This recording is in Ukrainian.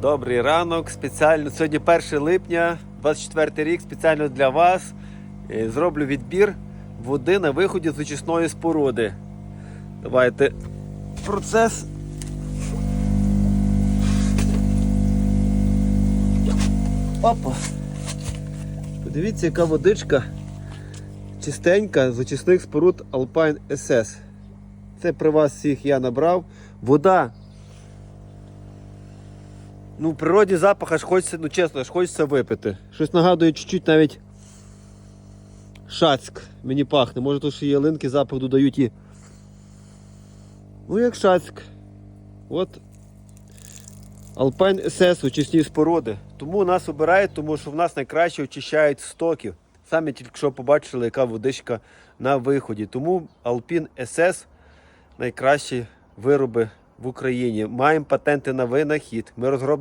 Добрий ранок. Спеціально сьогодні 1 липня, 24 рік. Спеціально для вас е, зроблю відбір води на виході з очисної споруди. Давайте процес. Опа. Подивіться, яка водичка чистенька з очисних споруд Alpine SS. Це при вас всіх я набрав. Вода Ну, в природі запах аж хочеться, ну чесно, аж хочеться випити. Щось нагадує чуть-чуть навіть шацьк. Мені пахне. Може то, що ялинки запах додають і. Ну, як шацьк. От. Alpine SS очисні споруди. Тому нас обирають, тому що в нас найкраще очищають стоків. Самі тільки що побачили, яка водичка на виході. Тому Alpine SS найкращі вироби в Україні. Маємо патенти на винахід. Ми розробники